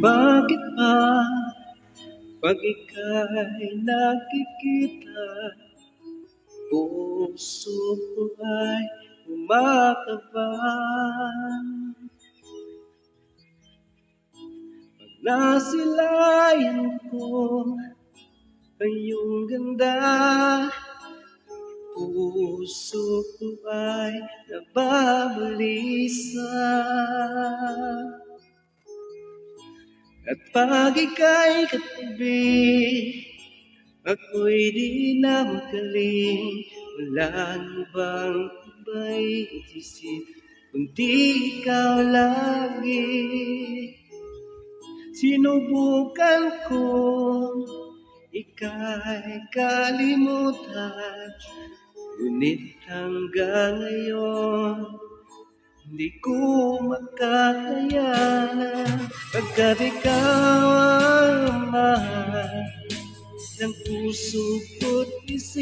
Bakit ba pag ika'y nakikita Puso ko ay umakaba Pag nasilayan ko Kayong ganda Puso ko ay nababalisa At pag ika'y katabi Ako'y di na magaling. Walang ibang iba'y isip Kundi ikaw lagi. Sinubukan ko Ika'y kalimutan Ngunit hanggang ngayon Hindi ko makakayanan Pagkat ikaw ang mahal Ng puso ko't isip